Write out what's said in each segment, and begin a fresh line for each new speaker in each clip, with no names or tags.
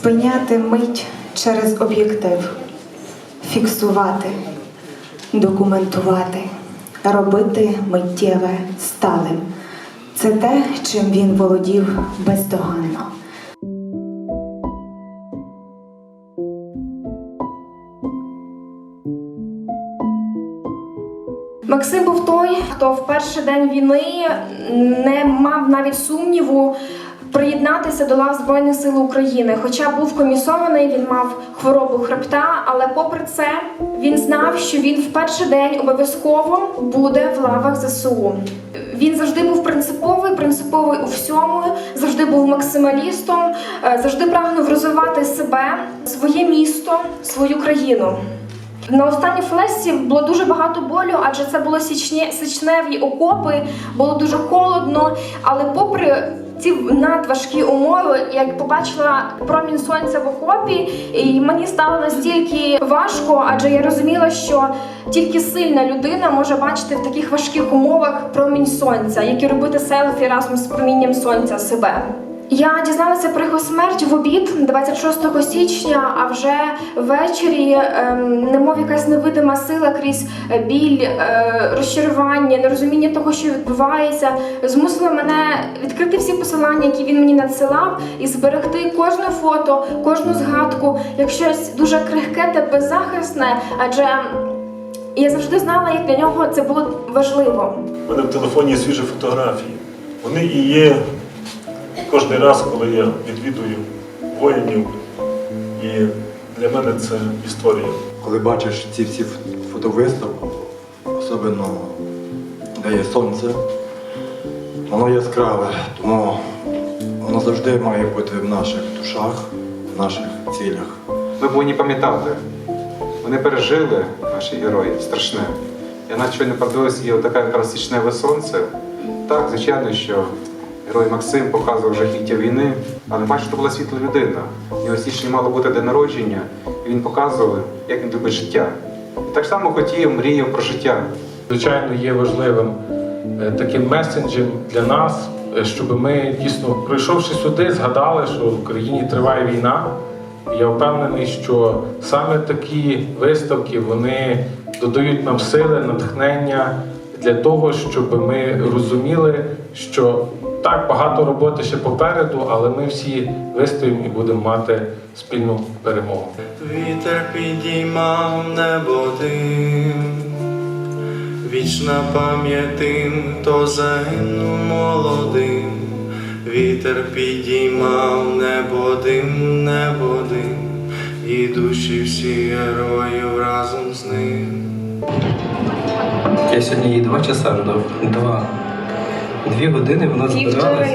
Спиняти мить через об'єктив, фіксувати, документувати, робити миттєве сталим. Це те, чим він володів бездоганно.
Максим був той, хто в перший день війни не мав навіть сумніву приєднатися до лав Збройних сил України. Хоча був комісований, він мав хворобу хребта, але попри це він знав, що він в перший день обов'язково буде в лавах ЗСУ. Він завжди був принциповий, принциповий у всьому, завжди був максималістом, е, завжди прагнув розвивати себе, своє місто, свою країну. На останній флесі було дуже багато болю, адже це були січні, січневі окопи, було дуже холодно. Але попри ці надважкі умови, як побачила промінь сонця в окопі, і мені стало настільки важко, адже я розуміла, що тільки сильна людина може бачити в таких важких умовах промінь сонця, як і робити селфі разом з промінням сонця себе. Я дізналася про його смерть в обід 26 січня, а вже ввечері ем, немов якась невидима сила крізь е, біль, е, розчарування, нерозуміння того, що відбувається, змусила мене відкрити всі посилання, які він мені надсилав, і зберегти кожне фото, кожну згадку, як щось дуже крихке та беззахисне, адже я завжди знала, як для нього це було важливо.
У мене в телефоні свіжі фотографії. Вони і є кожен раз, коли я відвідую воїнів. І для мене це історія.
Коли бачиш ці всі фотовиставки, особливо де є сонце, воно яскраве, тому воно завжди має бути в наших душах, в наших цілях.
Ми повинні пам'ятати, вони пережили наші герої страшне. Я навіть щойно подивився, є таке якраз січневе сонце. Так, звичайно, що герой Максим показував жахіття війни, але бачу, що була світла людина. У нього січні мало бути день народження, і він показував, як він любить життя. І так само хотів, мріяв про життя.
звичайно, є важливим е, таким месенджем для нас, е, щоб ми дійсно, прийшовши сюди, згадали, що в країні триває війна. Я впевнений, що саме такі виставки вони додають нам сили, натхнення для того, щоб ми розуміли, що так багато роботи ще попереду, але ми всі вистоїмо і будемо мати спільну перемогу.
Вітер підіймав небо дим, вічна пам'ять тим, хто загинув молодим. Вітер підіймав небо дим, небо дим, і душі всіх героїв разом з ним.
Я сьогодні її два часа ждав. Два. Дві години вона збиралась.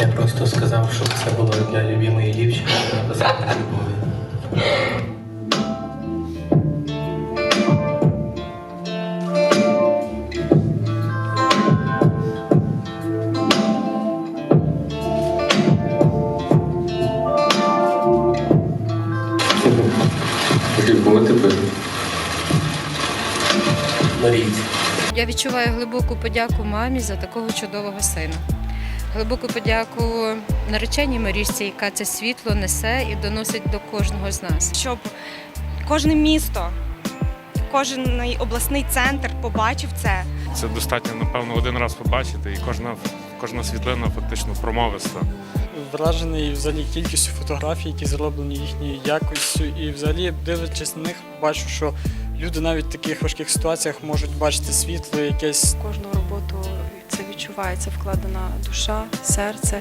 Я просто сказав, щоб це було для любимої дівчини, написати на любові. Марійці.
Я відчуваю глибоку подяку мамі за такого чудового сина. Глибоку подяку нареченій Марічці, яка це світло несе і доносить до кожного з нас.
щоб кожне місто, кожен обласний центр побачив це.
Це достатньо, напевно, один раз побачити, і кожна, кожна світлина фактично промовиста.
Вражений взагалі кількістю фотографій, які зроблені їхньою якістю, і взагалі, дивлячись на них, бачу, що люди навіть в таких важких ситуаціях можуть бачити світло, якесь
Кожну роботу це відчувається вкладена душа, серце,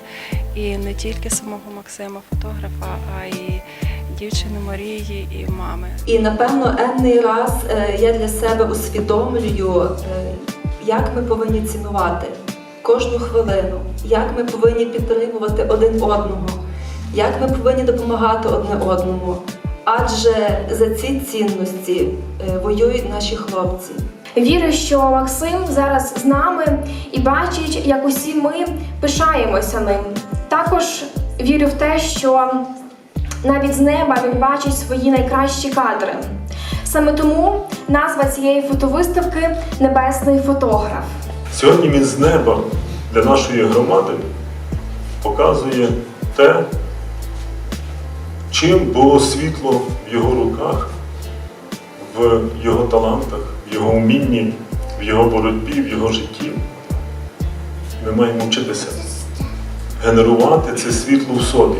і не тільки самого Максима, фотографа, а й дівчини Марії і мами.
І напевно енний раз е, я для себе усвідомлюю, е, як ми повинні цінувати кожну хвилину, як ми повинні підтримувати один одного, як ми повинні допомагати одне одному. Адже за ці цінності е, воюють наші хлопці.
Вірю, що Максим зараз з нами і бачить, як усі ми пишаємося ним. Також вірю в те, що навіть з неба він бачить свої найкращі кадри. Саме тому назва цієї фотовиставки Небесний фотограф.
Сьогодні він з неба для нашої громади показує те, чим було світло в його руках, в його талантах, в його вмінні, в його боротьбі, в його житті. Ми маємо вчитися генерувати це світло в собі.